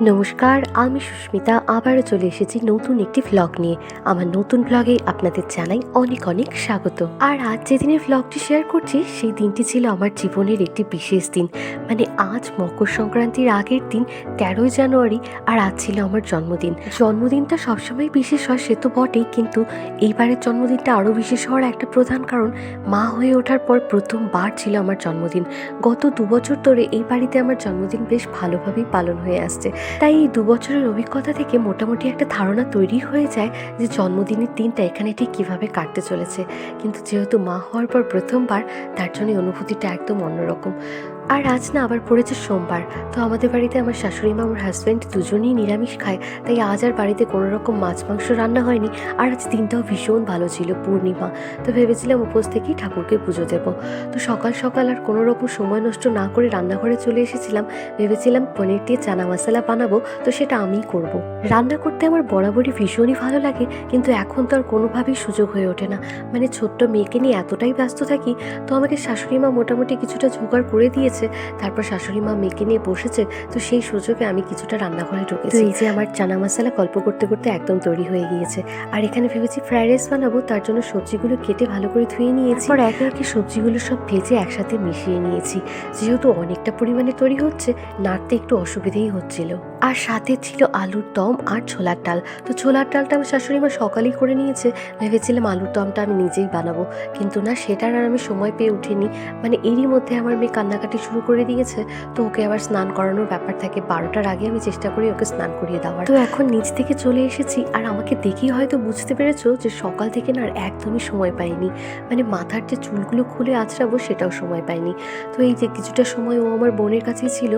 নমস্কার, আমি সুস্মিতা, আবারও চলে এসেছি নতুন একটি ভ্লগ নিয়ে। আমার নতুন ভ্লগে আপনাদের জানাই অনেক অনেক স্বাগত। আর আজ যে দিনের ভ্লগটি শেয়ার করছি, সেই দিনটি ছিল আমার জীবনের একটি বিশেষ দিন। মানে আজ মকর সংক্রান্তির আগের দিন, তেরোই জানুয়ারি, আর আজ ছিল আমার জন্মদিন। জন্মদিনটা সবসময় বিশেষ হয়, সে তো বটেই, কিন্তু এইবারের জন্মদিনটা আরও বিশেষ হওয়ার একটা প্রধান কারণ, মা হয়ে ওঠার পর প্রথমবার ছিল আমার জন্মদিন। গত দু বছর ধরে এই বাড়িতে আমার জন্মদিন বেশ ভালোভাবেই পালন হয়ে আসছে। তাই এই দু বছরের অভিজ্ঞতা থেকে মোটামুটি একটা ধারণা তৈরি হয়ে যায় যে জন্মদিনের দিনটা এখানে ঠিক কীভাবে কাটতে চলেছে। কিন্তু যেহেতু মা হওয়ার পর প্রথমবার, তার জন্য অনুভূতিটা একদম অন্যরকম। আর আজ না, আবার পড়েছে সোমবার। তো আমাদের বাড়িতে আমার শাশুড়ি মা, আমার হাজব্যান্ড দুজনেই নিরামিষ খায়। তাই আজ আর বাড়িতে কোনো রকম মাছ, মাংস রান্না হয়নি। আর আজ দিনটাও ভীষণ ভালো ছিল, পূর্ণিমা। তো ভেবেছিলাম উপোস থেকেই ঠাকুরকে পুজো দেবো। তো সকাল সকাল আর কোনো রকম সময় নষ্ট না করে রান্নাঘরে চলে এসেছিলাম। ভেবেছিলাম পনির দিয়ে চানা মশলা বানাবো, তো সেটা আমিই করব। রান্না করতে আমার বরাবরই ভীষণই ভালো লাগে, কিন্তু এখন তো আর কোনোভাবেই সুযোগ হয়ে ওঠে না। মানে ছোট্ট মেয়েকে নিয়ে এতটাই ব্যস্ত থাকি, তো আমাকে শাশুড়ি মা মোটামুটি কিছুটা জোগাড় করে দিয়েছে। তারপর শাশুড়ি মা মেয়েকে নিয়ে বসেছে তো সেই সুযোগে আমি কিছুটা রান্নাঘরে ঢুকেছি। এই যে আমার চানা মশলা গল্প করতে করতে একদম তৈরি হয়ে গিয়েছে। আর এখানে ভেবেছি ফ্রাইড রাইস বানাবো তার জন্য সবজিগুলো কেটে ভালো করে ধুয়ে নিয়েছি। আর একে একে সবজিগুলো সব ভেজে একসাথে মিশিয়ে নিয়েছি। যেহেতু অনেকটা পরিমাণে তৈরি হচ্ছে নাড়তে একটু অসুবিধেই হচ্ছিল। আর সাথে ছিল আলুর দম আর ছোলার ডাল। তো ছোলার ডালটা আমার শাশুড়ি মা সকালেই করে নিয়েছে। ভেবেছিলাম আলুর দমটা আমি নিজেই বানাবো। কিন্তু না, সেটার আর আমি সময় পেয়ে উঠিনি। মানে এরই মধ্যে আমার মেয়ে কান্নাকাটি শুরু করে দিয়েছে। তো ওকে আবার স্নান করানোর ব্যাপার থাকে। বারোটার আগে আমি চেষ্টা করি ওকে স্নান করিয়ে দেওয়ার। তো এখন নিচ থেকে চলে এসেছি। আর আমাকে দেখেই হয়তো বুঝতে পেরেছ যে সকাল থেকে না আর একদমই সময় পাইনি। মানে মাথার যে চুলগুলো খুলে আঁচড়াবো সেটাও সময় পাইনি। তো এই যে কিছুটা সময় ও আমার বোনের কাছেই ছিল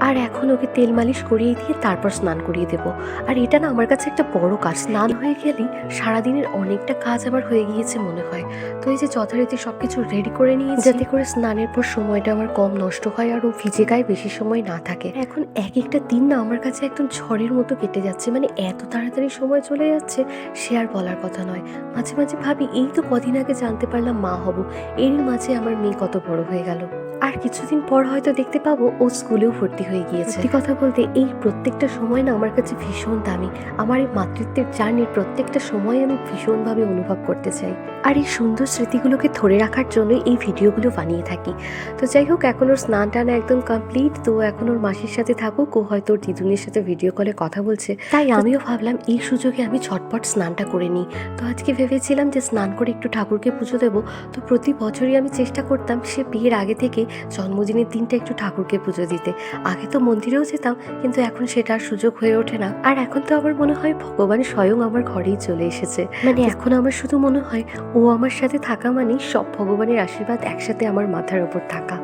আর এখন ওকে তেল মালিশ করিয়ে দিয়ে তারপর স্নান করিয়ে দেবো। আর এটা না আমার কাছে একটা বড় কাজ। স্নান হয়ে গেলেই সারাদিনের অনেকটা কাজ আমার হয়ে গিয়েছে মনে হয়। তো এই যে যথারীতি সব কিছু রেডি করে নিয়ে যাতে করে স্নানের পর সময়টা আমার কম নষ্ট হয় আর ও ভিজে গায়ে বেশি সময় না থাকে। এখন এক একটা দিন না আমার কাছে একদম ঝড়ের মতো কেটে যাচ্ছে। মানে এত তাড়াতাড়ি সময় চলে যাচ্ছে সে আর বলার কথা নয়। মাঝে মাঝে ভাবি এই তো কদিন আগে জানতে পারলাম মা হব। এরই মাঝে আমার মেয়ে কত বড় হয়ে গেল। আর কিছুদিন পর হয়তো দেখতে পাবো ও স্কুলেও ভর্তি হয়ে গিয়েছে। সত্যি কথা বলতে এই প্রত্যেকটা সময় না আমার কাছে ভীষণ দামি। আমার এই মাতৃত্বের জার্নির প্রত্যেকটা সময় আমি ভীষণভাবে অনুভব করতে চাই। আর এই সুন্দর স্মৃতিগুলোকে ধরে রাখার জন্যই এই ভিডিওগুলো বানিয়ে থাকি। তো যাই হোক এখন ওর স্নান টান একদম কমপ্লিট তো এখন ওর মাসির সাথে থাকুক ও হয়তো ওর দিদুনের সাথে ভিডিও কলে কথা বলছে। তাই আমিও ভাবলাম এই সুযোগে আমি ঝটপট স্নানটা করে নিই। তো আজকে ভেবেছিলাম যে স্নান করে একটু ঠাকুরকে পুজো দেবো। তো প্রতি বছরই আমি চেষ্টা করতাম সে বিয়ের আগে থেকে জন্মদিনের দিনটা একটু ঠাকুরকে পুজো দিতে। আগে তো মন্দিরেও যেতাম কিন্তু এখন সেটার সুযোগ হয়ে ওঠে না। আর এখন তো আমার মনে হয় ভগবান স্বয়ং আমার ঘরেই চলে এসেছে। মানে এখন আমার শুধু মনে হয় ও আমার সাথে থাকা মানেই সব ভগবানের আশীর্বাদ একসাথে আমার মাথার ওপর থাকা।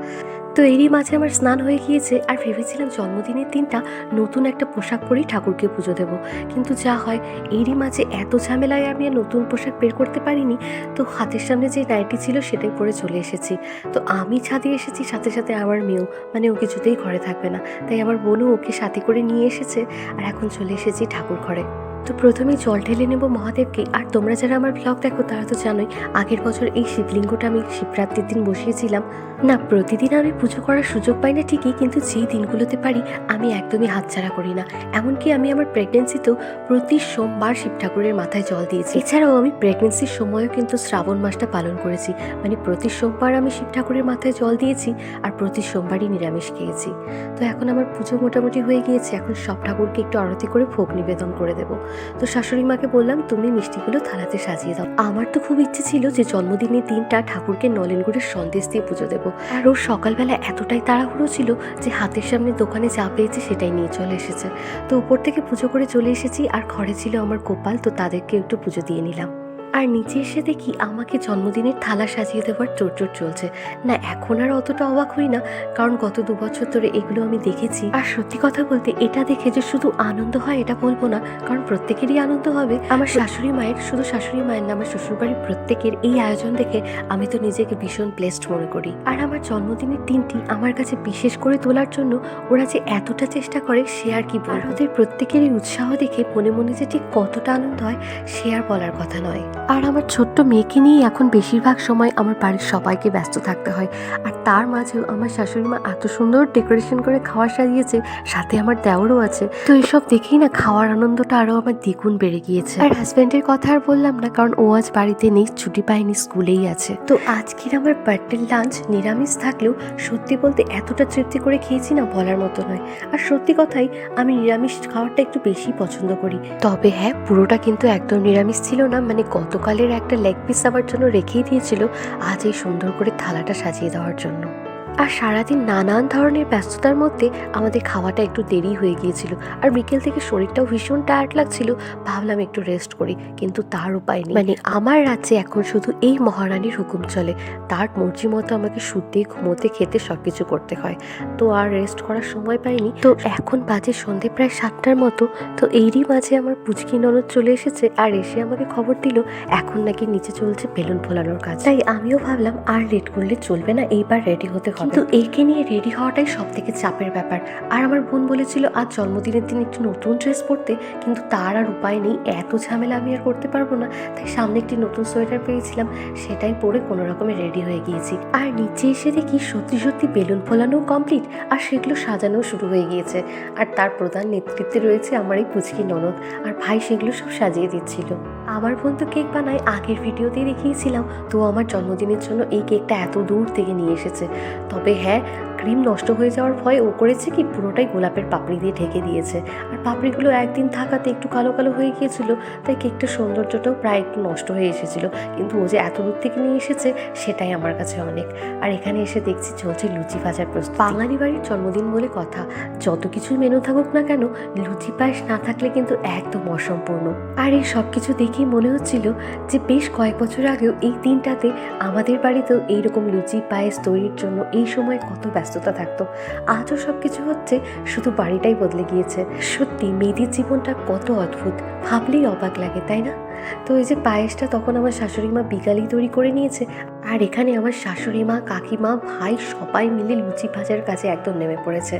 তো এরই মাঝে আমার স্নান হয়ে গিয়েছে আর ভেবেছিলাম জন্মদিনের দিনটা নতুন একটা পোশাক পরেই ঠাকুরকে পুজো দেবো। কিন্তু যা হয়, এরই মাঝে এত ঝামেলায় আমি আর নতুন পোশাক বের করতে পারিনি। তো হাতের সামনে যে নাইটি ছিল সেটাই পরে চলে এসেছি। তো আমি ছাদে এসেছি, সাথে সাথে আমার মেয়েও। মানে ও কিছুতেই ঘরে থাকবে না। তাই আমার বোনও ওকে সাথে করে নিয়ে এসেছে। আর এখন চলে এসেছি ঠাকুর ঘরে। তো প্রথমেই জল ঢেলে নেব মহাদেবকে। আর তোমরা যারা আমার ব্লগ দেখো, তারা তো জানোই, আগের বছর এই শিবলিঙ্গটা আমি শিবরাত্রির দিন বসিয়েছিলাম। না, প্রতিদিন আমি পুজো করার সুযোগ পাই না ঠিকই, কিন্তু যেই দিনগুলোতে পারি, আমি একদমই হাতছাড়া করি না। এমনকি আমি আমার প্রেগনেন্সিতেও প্রতি সোমবার শিব ঠাকুরের মাথায় জল দিয়েছি। এছাড়াও আমি প্রেগনেন্সির সময়ও কিন্তু শ্রাবণ মাসটা পালন করেছি। মানে প্রতি সোমবার আমি শিব ঠাকুরের মাথায় জল দিয়েছি, আর প্রতি সোমবারই নিরামিষ খেয়েছি। তো এখন আমার পুজো মোটামুটি হয়ে গিয়েছে, এখন সব ঠাকুরকে একটু আরতি করে ভোগ নিবেদন করে দেবো। তো শাশুড়ি মাকে বললাম, তুমি মিষ্টিগুলো থালাতে সাজিয়ে দাও। আমার তো খুব ইচ্ছে ছিল যে জন্মদিনের দিনটা ঠাকুরকে নলেন গুড়ের সন্দেশ দিয়ে পুজো দেবো। আর ওর সকালবেলা এতটাই তাড়াহুড়ো ছিল যে হাতের সামনে দোকানে যা পেয়েছে সেটাই নিয়ে চলে এসেছে। তো উপর থেকে পুজো করে চলে এসেছি, আর ঘরে ছিল আমার গোপাল, তো তাদেরকে একটু পুজো দিয়ে নিলাম। আর নিচে এসে দেখি আমাকে জন্মদিনের থালা সাজিয়ে দেওয়ার চোট চলছে। না, এখন আর অতটা অবাক হই না, কারণ গত দু বছর ধরে এগুলো আমি দেখেছি। আর সত্যি কথা বলতে, এটা দেখে যে শুধু আনন্দ হয় এটা বলব না, কারণ প্রত্যেকেরই আনন্দ হবে। আমার শাশুড়ি মায়ের, শুধু শাশুড়ি মায়ের না, আমার শ্বশুরবাড়ির প্রত্যেকের এই আয়োজন দেখে আমি তো নিজেকে ভীষণ প্লেসড মনে করি। আর আমার জন্মদিনের দিনটি আমার কাছে বিশেষ করে তোলার জন্য ওরা যে এতটা চেষ্টা করে, সে আর কি বল ওদের প্রত্যেকেরই উৎসাহ দেখে মনে মনে যে ঠিক কতটা আনন্দ হয়, সে আর বলার কথা নয়। আর আমার ছোট্ট মেয়েকে নিয়েই এখন বেশিরভাগ সময় আমার বাড়ির সবাইকে ব্যস্ত থাকতে হয়। আর তার মাঝেও আমার শাশুড়ি মা এত সুন্দর ডেকোরেশন করে খাওয়ার সাজিয়েছে, সাথে আমার দেওরও আছে। তো এসব দেখেই না খাওয়ার আনন্দটা আরও আমার দ্বিগুণ বেড়ে গিয়েছে। আর হাজব্যান্ডের কথা আর বললাম না, কারণ ও আজ বাড়িতে নেই, ছুটি পায়নি, স্কুলেই আছে। তো আজকের আমার বার্থডে লাঞ্চ নিরামিষ থাকলেও সত্যি বলতে এতটা তৃপ্তি করে খেয়েছি না বলার মতো নয়। আর সত্যি কথাই, আমি নিরামিষ খাবারটা একটু বেশি পছন্দ করি। তবে হ্যাঁ পুরোটা কিন্তু একদম নিরামিষ ছিল না মানে গতকালের একটা লেগ পিস আমার জন্য রেখেই দিয়েছিল, আজ এই সুন্দর করে থালাটা সাজিয়ে দেওয়ার জন্য। জন্য আর সারাদিন নানান ধরনের ব্যস্ততার মধ্যে আমাদের খাওয়াটা একটু দেরি হয়ে গিয়েছিল। আর বিকেল থেকে শরীরটাও ভীষণ টায়ার্ড লাগছিল। ভাবলাম একটু রেস্ট করি কিন্তু তার উপায় নেই। মানে আমার রাজ্যে এখন শুধু এই মহারানীর হুকুম চলে। তার মর্জি মতো আমাকে শুতে ঘুমোতে খেতে সবকিছু করতে হয়। তো আর রেস্ট করার সময় পাইনি। তো এখন বাজে সন্ধে প্রায় সাতটার মতো। তো এরই মাঝে আমার পুচকি ননদ চলে এসেছে আর এসে আমাকে খবর দিল এখন নাকি নিচে চলছে বেলুন ফোলানোর কাজ। তাই আমিও ভাবলাম আর লেট করলে চলবে না এইবার রেডি হতে কিন্তু একে নিয়ে রেডি হওয়াটাই সব থেকে চাপের ব্যাপার। আর আমার বোন বলেছিল, আজ জন্মদিনের দিন একটু নতুন ড্রেস পরতে। কিন্তু তার আর উপায় নেই, এত ঝামেলা আমি আর করতে পারব না। তাই সামনে একটি নতুন সোয়েটার পেয়েছিলাম, সেটাই পরে কোনো রকমে রেডি হয়ে গিয়েছি। আর নিচে এসে দেখি সত্যি সত্যি বেলুন ফোলানো কমপ্লিট, আর সেগুলো সাজানো শুরু হয়ে গিয়েছে। আর তার প্রধান নেতৃত্বে রয়েছে আমার এই পুচকি ননদ, আর ভাই সেগুলো সব সাজিয়ে দিচ্ছিল। আমার বোন তো কেক বানায়, আগের ভিডিওতেই দেখিয়েছিলাম। তো আমার জন্মদিনের জন্য এই কেকটা এত দূর থেকে নিয়ে এসেছে। তবে হ্যাঁ ক্রিম নষ্ট হয়ে যাওয়ার ভয়ে ও করেছে কি পুরোটাই গোলাপের পাপড়ি দিয়ে ঢেকে দিয়েছে। আর পাপড়িগুলো একদিন থাকাতে একটু কালো কালো হয়ে গিয়েছিল, তাই কেকটার সৌন্দর্যটাও প্রায় একটু নষ্ট হয়ে এসেছিল। কিন্তু ও যে এত দূর থেকে নিয়ে এসেছে, সেটাই আমার কাছে অনেক। আর এখানে এসে দেখছি চলছে লুচি ভাজার প্রস্তুত। বাঙালি বাড়ির জন্মদিন বলে কথা, যত কিছুই মেনু থাকুক না কেন, লুচি পায়েস না থাকলে কিন্তু একদম অসম্পূর্ণ। আর এই সব কিছু দেখেই মনে হচ্ছিল যে বেশ কয়েক বছর আগেও এই দিনটাতে আমাদের বাড়িতেও এইরকম লুচি পায়েস তৈরির জন্য এই সময় কত ব্যস্ততা থাকতো। আজও সব কিছু হচ্ছে শুধু বাড়িটাই বদলে গিয়েছে। সত্যি মেয়েদের জীবনটা কত অদ্ভুত। ভাবলেই অবাক লাগে, তাই না? তো এই যে পায়েসটা তখন আমার শাশুড়ি মা বিকালেই তৈরি করে নিয়েছে। আর এখানে আমার শাশুড়ি মা, কাকিমা, ভাই সবাই মিলে লুচি ভাজার কাছে একদম নেমে পড়েছে।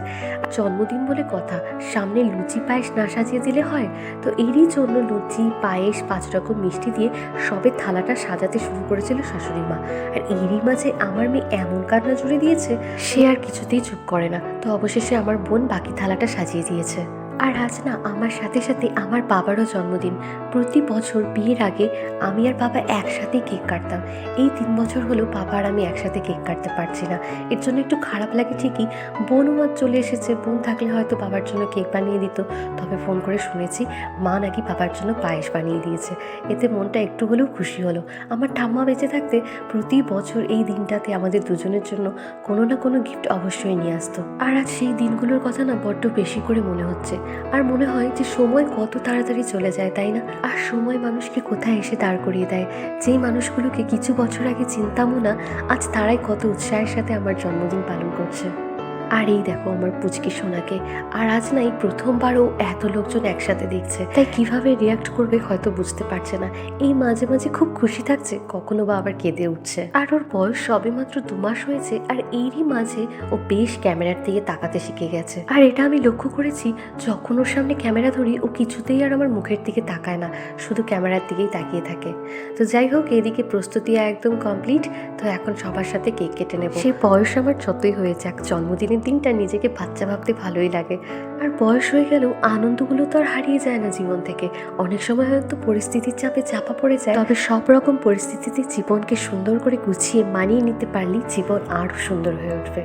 জন্মদিন বলে কথা, সামনে লুচি পায়েস না সাজিয়ে দিলে হয়? তো এরই জন্য লুচি, পায়েস, পাঁচ রকম মিষ্টি দিয়ে সবে থালাটা সাজাতে শুরু করেছিল শাশুড়ি মা। আর এরই মাঝে আমার মেয়ে এমন কান্না জুড়ে দিয়েছে, সে আর কিছুতেই চুপ করে না। তো অবশেষে আমার বোন বাকি থালাটা সাজিয়ে দিয়েছে। আর আজ না আমার সাথে সাথে আমার বাবারও জন্মদিন। প্রতি বছর বিয়ের আগে আমি আর বাবা একসাথেই কেক কাটতাম। এই তিন বছর হলো বাবা আর আমি একসাথে কেক কাটতে পারছি না। এর জন্য একটু খারাপ লাগে ঠিকই। বোনও আজ চলে এসেছে। বোন থাকলে হয়তো বাবার জন্য কেক বানিয়ে দিত। তবে ফোন করে শুনেছি মা নাকি বাবার জন্য পায়েস বানিয়ে দিয়েছে। এতে মনটা একটু হলেও খুশি হলো। আমার ঠাম্মা বেঁচে থাকতে প্রতি বছর এই দিনটাতে আমাদের দুজনের জন্য কোনো না কোনো গিফট অবশ্যই নিয়ে আসতো। আর আজ সেই দিনগুলোর কথা না বড্ড বেশি করে মনে হচ্ছে। আর মনে হয় যে সময় কত তাড়াতাড়ি চলে যায়, তাই না? আর সময় মানুষকে কোথায় এসে দাঁড় করিয়ে দেয়? যেই মানুষগুলোকে কিছু বছর আগে চিনতামও না, আজ তারাই কত উৎসাহের সাথে আমার জন্মদিন পালন করছে। আর এই দেখো আমার পুচকি সোনাকে। আর আজ না এই প্রথমবারও এত লোকজন একসাথে দেখছে। তাই কীভাবে রিয়াক্ট করবে হয়তো বুঝতে পারছে না। এই মাঝে মাঝে খুব খুশি থাকছে, কখনো বা আবার কেঁদে উঠছে। আর ওর বয়স সবে মাত্র দু মাস হয়েছে, আর এরই মাঝে ও বেশ ক্যামেরার দিকে তাকাতে শিখে গেছে। আর এটা আমি লক্ষ্য করেছি, যখন ওর সামনে ক্যামেরা ধরি, ও কিছুতেই আর আমার মুখের দিকে তাকায় না, শুধু ক্যামেরার দিকেই তাকিয়ে থাকে। তো যাই হোক, এদিকে প্রস্তুতি একদম কমপ্লিট তো এখন সবার সাথে কেক কেটে নেব। সেই বয়স আমার যতই হয়ে যাক, জন্মদিনের দিনটা নিজেকে বাচ্চা ভাবতে ভালোই লাগে। আর বয়স হয়ে গেলেও আনন্দগুলো তো আর হারিয়ে যায় না জীবন থেকে। অনেক সময় হয়তো পরিস্থিতির চাপে চাপা পড়ে যায়। তবে সব রকম পরিস্থিতিতে জীবনকে সুন্দর করে গুছিয়ে মানিয়ে নিতে পারলেই জীবন আরও সুন্দর হয়ে উঠবে।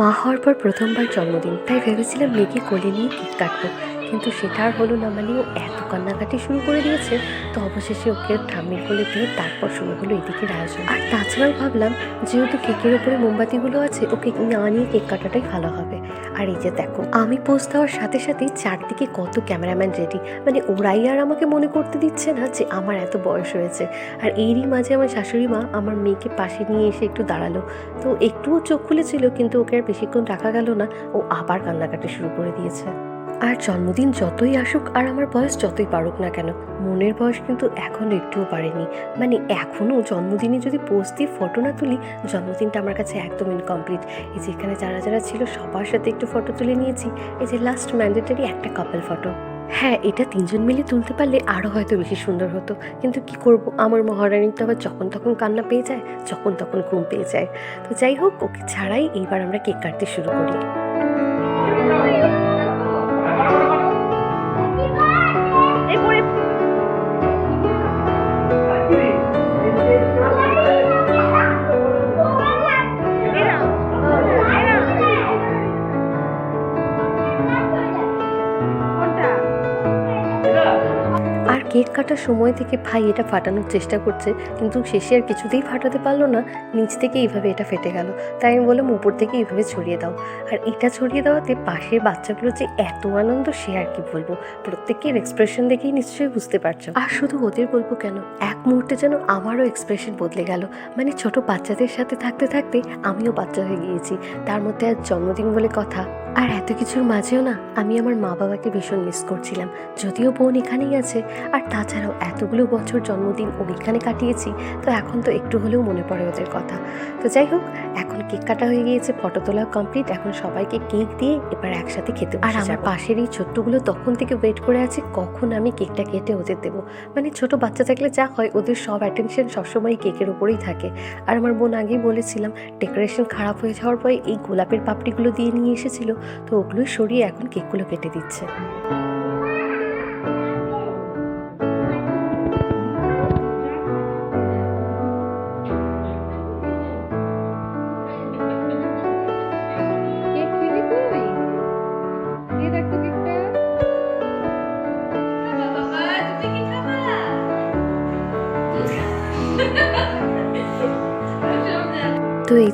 মা হওয়ার পর প্রথমবার জন্মদিন, তাই ভেবেছিলাম মেয়েকে কোলে নিয়ে কেক কাটবো। কিন্তু সেটা আর হলো না। মানে ও এত কান্নাকাটি শুরু করে দিয়েছে, তো অবশেষে ওকে ঠাম্মির কোলে দিয়ে তারপর শুরু হলো এদিকের আয়োজন। আর তাছাড়াও ভাবলাম, যেহেতু কেকের ওপরে মোমবাতিগুলো আছে, ওকে না নিয়ে কেক কাটাটাই ভালো হবে। আর এই যে দেখো, আমি পোস্ট দেওয়ার সাথে সাথে চারদিকে কত ক্যামেরাম্যান রেডি। মানে ওরাই আর আমাকে মনে করতে দিচ্ছে না যে আমার এত বয়স হয়েছে। আর এরই মাঝে আমার শাশুড়ি মা আমার মেয়েকে পাশে নিয়ে এসে একটু দাঁড়াল। তো একটুও চোখ খুলেছিল, কিন্তু ওকে আর বেশিক্ষণ রাখা গেল না। ও আবার কান্নাকাটি শুরু করে দিয়েছে। আর জন্মদিন যতই আসুক, আর আমার বয়স যতই পারুক না কেন, মনের বয়স কিন্তু এখন একটুও পারেনি মানে এখনও জন্মদিনে যদি পোস্ট দিয়ে ফটো না তুলি, জন্মদিনটা আমার কাছে একদম ইনকমপ্লিট এই যে এখানে যারা যারা ছিল, সবার সাথে একটু ফটো তুলে নিয়েছি। এই যে লাস্ট ম্যান্ডেটারি একটা কাপল ফটো হ্যাঁ এটা তিনজন মিলে তুলতে পারলে আরও হয়তো বেশি সুন্দর হতো। কিন্তু কি করব, আমার মহারানীর তো আবার যখন তখন কান্না পেয়ে যায়, যখন তখন ঘুম পেয়ে যায়। তো যাই হোক, ওকে ছাড়াই এইবার আমরা কেক কাটতে শুরু করি। কাটার সময় থেকে ভাই এটা ফাটানোর চেষ্টা করছে, কিন্তু শেষে আর কিছুতেই ফাটাতে পারল না। নিচ থেকে এইভাবে এটা ফেটে গেল। তাই আমি বললাম, উপর থেকে এইভাবে ছড়িয়ে দাও। আর এটা ছড়িয়ে দেওয়াতে পাশের বাচ্চাগুলো যে এত আনন্দ, সে আর কি বলব? প্রত্যেকের এক্সপ্রেশন দেখেই নিশ্চয়ই বুঝতে পারছ। আর শুধু ওদের বলব কেন? এক মুহূর্তে যেন আমারও এক্সপ্রেশন বদলে গেল। মানে ছোট বাচ্চাদের সাথে থাকতে থাকতে আমিও বাচ্চা হয়ে গিয়েছি। তার মধ্যে আজ জন্মদিন বলে কথা। আর এত কিছুর মাঝেও না আমি আমার মা বাবাকে ভীষণ মিস করছিলাম। যদিও বোন এখানেই আছে আর তাছাড়াও এতগুলো বছর জন্মদিন ওইখানে কাটিয়েছি তো এখন তো একটু হলেও মনে পড়ে ওদের কথা। তো যাই হোক এখন কেক কাটা হয়ে গিয়েছে ফটো তোলা কমপ্লিট এখন সবাইকে কেক দিয়ে এবার একসাথে খেতে আর আমার পাশের এই ছোট্টগুলো তখন থেকে ওয়েট করে আছে কখন আমি কেকটা কেটে ওদের দেবো। মানে ছোট বাচ্চা থাকলে যা হয় ওদের সব অ্যাটেনশন সবসময় কেকের উপরেই থাকে। আর আমার বোন আগেই বলেছিলাম ডেকোরেশন খারাপ হয়ে যাওয়ার পরে এই গোলাপের পাপড়িগুলো দিয়ে নিয়ে এসেছিল তো ওগুলোই সরিয়ে এখন কেকগুলো কেটে দিচ্ছে।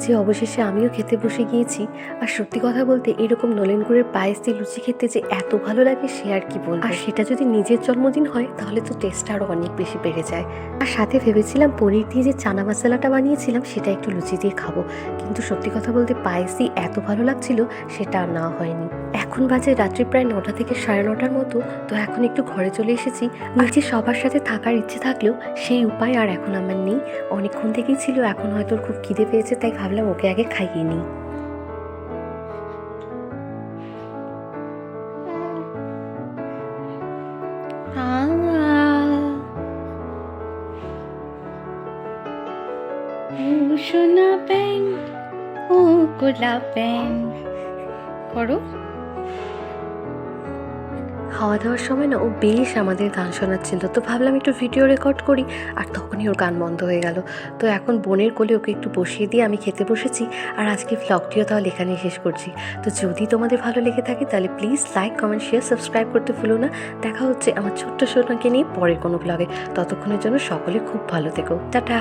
যে অবশেষে আমিও খেতে বসে গিয়েছি। আর সত্যি কথা বলতে এরকম নলেন গুড়ের পায়েস দিয়ে লুচি খেতে যে এত ভালো লাগে সে আর কি বলব। আর সেটা যদি নিজের জন্মদিন হয়, তাহলে তো টেস্টটা আরও অনেক বেশি বেড়ে যায়। আর সাথে ভেবেছিলাম পনির দিয়ে যে চানা মশলাটা বানিয়েছিলাম, সেটা একটু লুচি দিয়ে খাব। কিন্তু সত্যি কথা বলতে পায়েস দিয়ে এত ভালো লাগছিল, সেটা আর না হয়নি। এখন বাজে রাত্রি প্রায় নটা থেকে সাড়ে নটার মতো, তো এখন একটু ঘরে চলে এসেছি। নিচে সবার সাথে থাকার ইচ্ছে থাকলেও সেই উপায় আর এখন আমার নেই। অনেকক্ষণ থেকেই ছিল, এখন হয়তো খুব খিদে পেয়েছে, তাই ভাবলাম ওকে আগে খাইয়ে নিই। সোনা প্যান ও গোলাপ প্যান করো। খাওয়া দাওয়ার সময় না ও বেশ আমাদের গান শোনাচ্ছিল। তো ভাবলাম একটু ভিডিও রেকর্ড করি, আর তখনই ওর গান বন্ধ হয়ে গেল। তো এখন বোনের কোলে ওকে একটু বসিয়ে দিয়ে আমি খেতে বসেছি, আর আজকে ভ্লগটিও তাহলে এখানেই শেষ করছি। তো যদি তোমাদের ভালো লেগে থাকে তাহলে please like comment share subscribe করতে ভুলো না। দেখা হচ্ছে আমার ছোট্ট সোনাকে নিয়ে পরের কোনো ব্লগে ততক্ষণের জন্য সকলে খুব ভালো থেকো। টাটা!